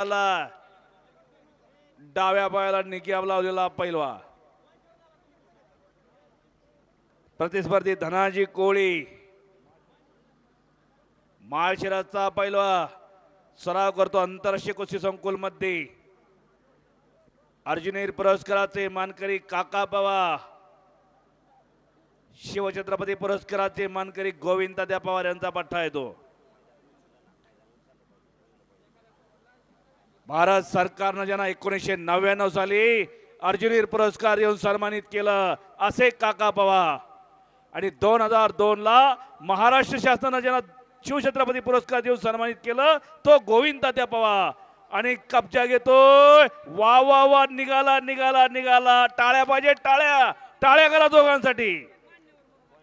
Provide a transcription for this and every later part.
आला. डाव्या पायाला निकियाब लावलेला पैलवा. प्रतिस्पर्धी धनाजी कोळी. माळशिराचा पैलवा. सराव करतो आंतरराष्ट्रीय कुस्ती संकुलमध्ये अर्जुनीर पुरस्काराचे मानकरी काका पवार शिवछत्रपती पुरस्काराचे मानकरी गोविंदा तात्या पवार यांचा पठ्ठा येतो. भारत सरकारनं ज्यांना एकोणीसशे नव्याण्णव साली अर्जुनीर पुरस्कार येऊन सन्मानित केलं असे काका पवार आणि दोन हजार दोनला महाराष्ट्र शासनानं ज्यांना शिवछत्रपती पुरस्कार देऊन सन्मानित केलं तो गोविंद तात्या पवार आणि कब्जा घेतोय. वा वा वा निघाला निघाला निघाला. टाळ्या पाहिजे टाळ्या. टाळ्या करा दोघांसाठी.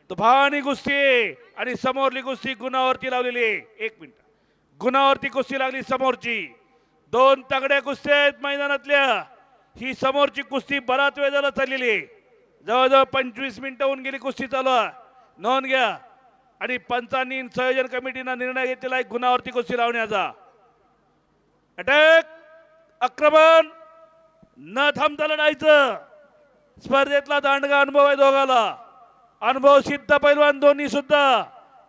तुफानी कुस्ती आणि समोरली कुस्ती गुणावरती लावलेली एक मिनिट. गुणावरती कुस्ती लागली समोरची. दोन तगड्या कुस्त्या आहेत मैदानातल्या. ही समोरची कुस्ती बराच वेळ झाला चाललेली जवळजवळ पंचवीस मिनिटं होऊन गेली कुस्ती चालू नोंद घ्या. आणि पंचांनी संयोजन कमिटीनं निर्णय घेतलेला आहे गुणावरती कुस्ती लावण्याचा. अटॅक आक्रमण न थांबता लढायचं स्पर्धेतला दांडगा अनुभव आहे दोघाला. अनुभव सिद्ध पैलवान दोन्ही सुद्धा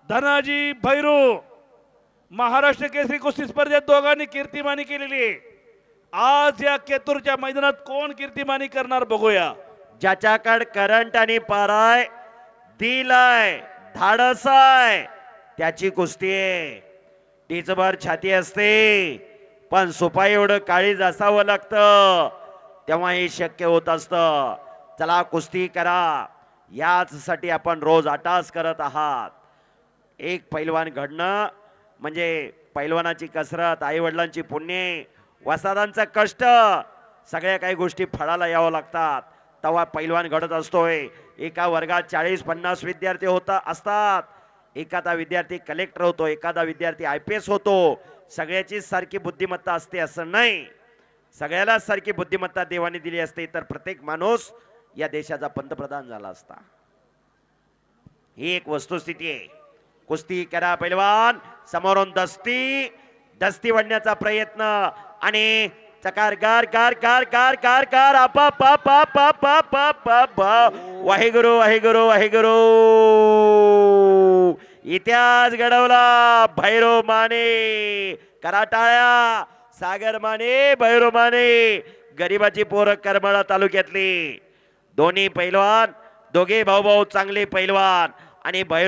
धनाजी भैरू. महाराष्ट्र केसरी कुस्ती स्पर्धेत दोघांनी कीर्तिमानी केलेली आहे. आज या केतूरच्या मैदानात कोण कीर्तिमानी करणार बघूया. ज्याच्याकड करंट आणि पाराय दिलाय धाडस आहे त्याची कुस्ती आहे. टीचभर छाती असते पण सुपाई एवढं काळीज असावं लागतं तेव्हा हे शक्य होत असतं. चला कुस्ती करा. याचसाठी आपण रोज अटास करत आहात. एक पैलवान घडणं म्हणजे पैलवानाची कसरत आईवडिलांची पुण्ये वसादांचं कष्ट सगळ्या काही गोष्टी फळाला यावं लागतात. तेव्हा पैलवान घडत असतोय. एका वर्गात चाळीस पन्नास विद्यार्थी होता असतात. एखादा विद्यार्थी कलेक्टर होतो एखादा विद्यार्थी आय पी एस होतो. सगळ्याचीच सारखी बुद्धिमत्ता असते असं नाही. सगळ्याला सारखी बुद्धिमत्ता देवाने दिली असते तर प्रत्येक माणूस या देशाचा पंतप्रधान झाला असता. ही एक वस्तुस्थिती आहे. कुस्ती करा पैलवान. समोरून दस्ती. दस्ती वडण्याचा प्रयत्न. आणि चकार गार गार गार गार गार गार. आपा पा पा पा पा पा पा पा. वाहेगुरु वाहेगुरु वाहेगुरु. इतिहास घडवला. भैरव माने. कराटाळ्या. सागर माने भैरव माने. गरीबाची पोरं करमाळा तालुक्यातली. दोन्ही पैलवान. दोघे भाऊ भाऊ चांगले पैलवान. आणि भैरव